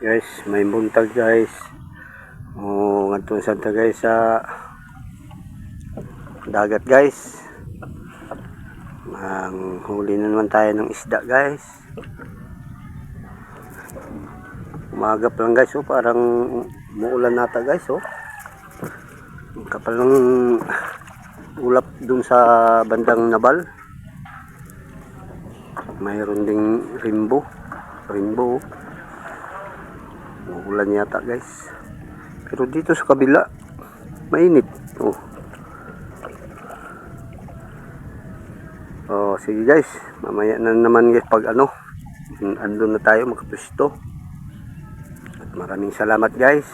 guys may buntag guys. O ngadto sa ta guys sa dagat guys. Ang huli na naman tayo ng isda guys. Umagap lang guys oh parang muulan nata guys oh. Kapal ng ulap dun sa bandang nabal. Mayroon ding rimbo. Rimbo Uulan yata guys. Pero dito sa kabila, mainit. Oh. Oh, sige guys. Mamaya na naman guys pag ano, andun na tayo makapwesto. At maraming salamat guys.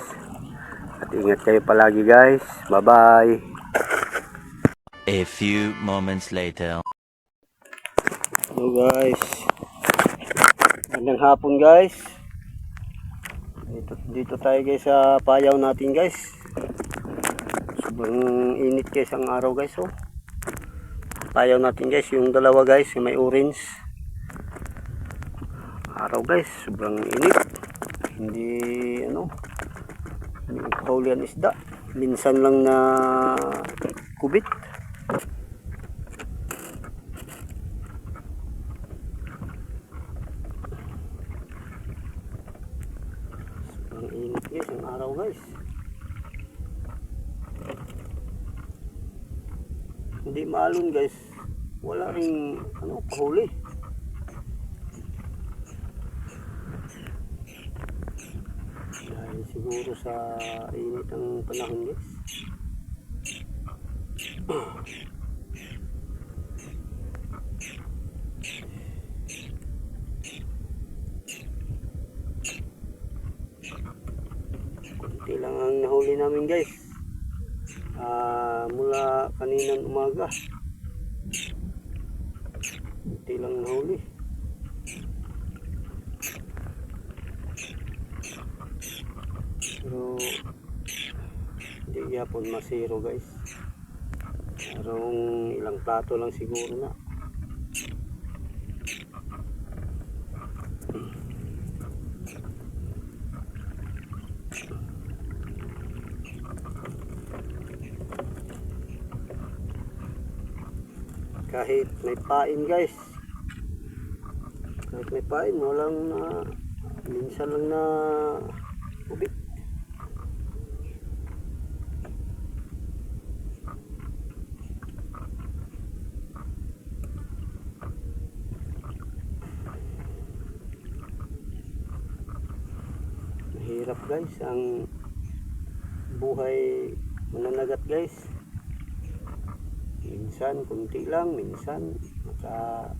At ingat kayo palagi guys. Bye-bye. A few moments later. Hello guys. Magandang hapon guys. Dito, dito tayo guys sa payaw natin guys. Sobrang init guys ang araw guys oh. Payaw natin guys yung dalawa guys yung may orange. Araw guys sobrang init. Hindi ano hindi kahulian isda. Minsan lang na kubit. Guys, ang araw guys. Hindi maalon guys. Wala ring ano, kahuli. Dahil siguro sa init ang panahon guys. Kunti lang ang nahuli namin guys. Ah, mula kaninang umaga. Kunti lang nahuli. Pero hindi yapon masiro guys. Merong ilang plato lang siguro na. Kahit may pain guys. Kahit may pain walang na minsan lang na ubik mahirap guys ang buhay mananagat guys minsan kunti lang minsan maka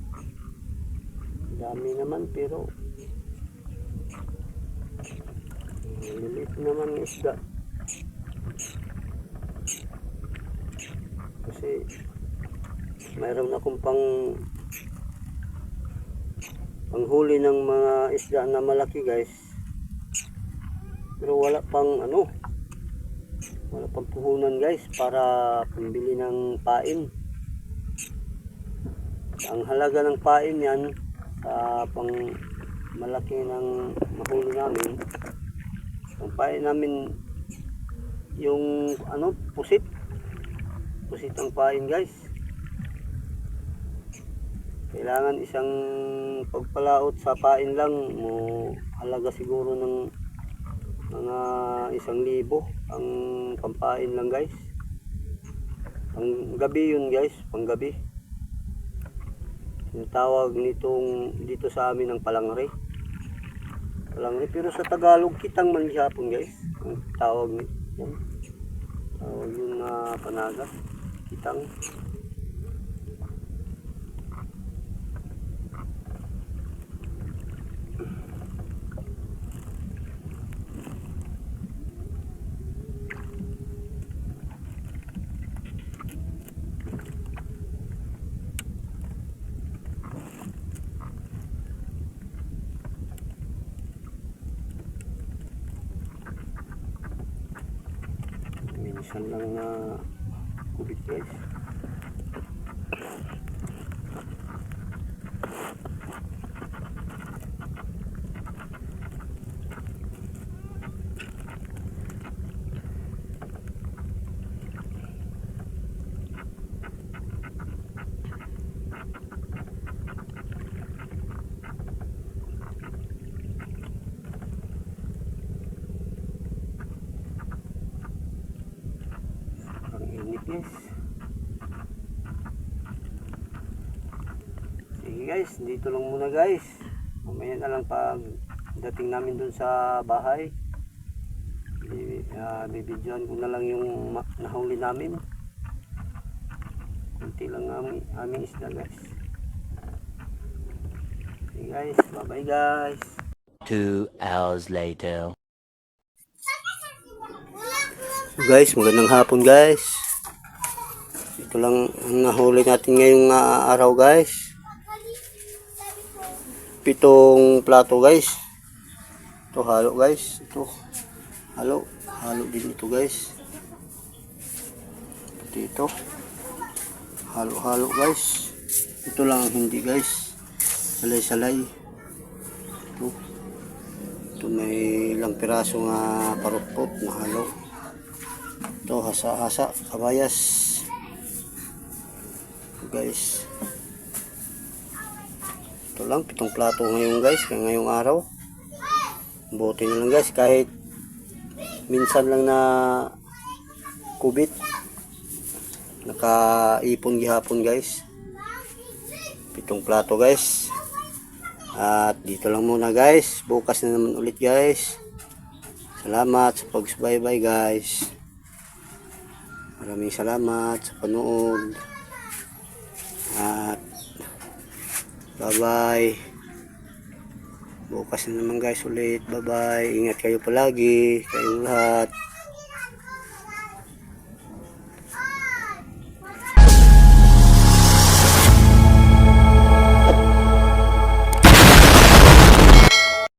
dami naman pero lilit naman isda. Kasi mayroon akong pang panghuli ng mga isda na malaki guys. Pero wala pang ano wala pang puhunan guys para pambili ng pain. Ang halaga ng pain yan sa pang malaki ng mahuli namin ang pain namin yung ano pusit. Pusit ang pain guys. Kailangan isang pagpalaot sa pain lang mo halaga siguro ng mga isang libo ang pampain lang guys. Pang gabi yun guys pang gabi yung nitong dito sa amin ng palangre. Palangre pero sa Tagalog kitang manhihapon guys. Ang tawag ni yan. Tawag yun na panaga. Kitang minsan lang na kubit guys guys. Sige guys, dito lang muna guys. Mamaya na lang pag dating namin dun sa bahay. Uh, bibidyoan ko na lang yung nahuli namin. Kunti lang aming, aming isda guys. Sige guys, bye bye guys. Two hours later. Guys, magandang hapon guys. Ito lang ang nahuli natin ngayong ah, araw guys. Pitong plato guys. Ito halo guys. Ito halo. Halo din ito guys. Pati ito. Halo-halo guys. Ito lang ang hindi guys. Salay-salay. Ito. Ito may ilang piraso nga parupot na halo. Ito, hasa-hasa, kabayas. Guys. Ito lang, pitong plato ngayon guys, ngayong araw. Buti na lang guys, kahit minsan lang na kubit. Nakaipon gihapon guys. Pitong plato guys. At dito lang muna guys. Bukas na naman ulit guys. Salamat sa pagsubaybay guys. Maraming salamat sa panood. At bye-bye. Bukas na naman guys ulit. Bye-bye. Ingat kayo palagi. Kayong lahat.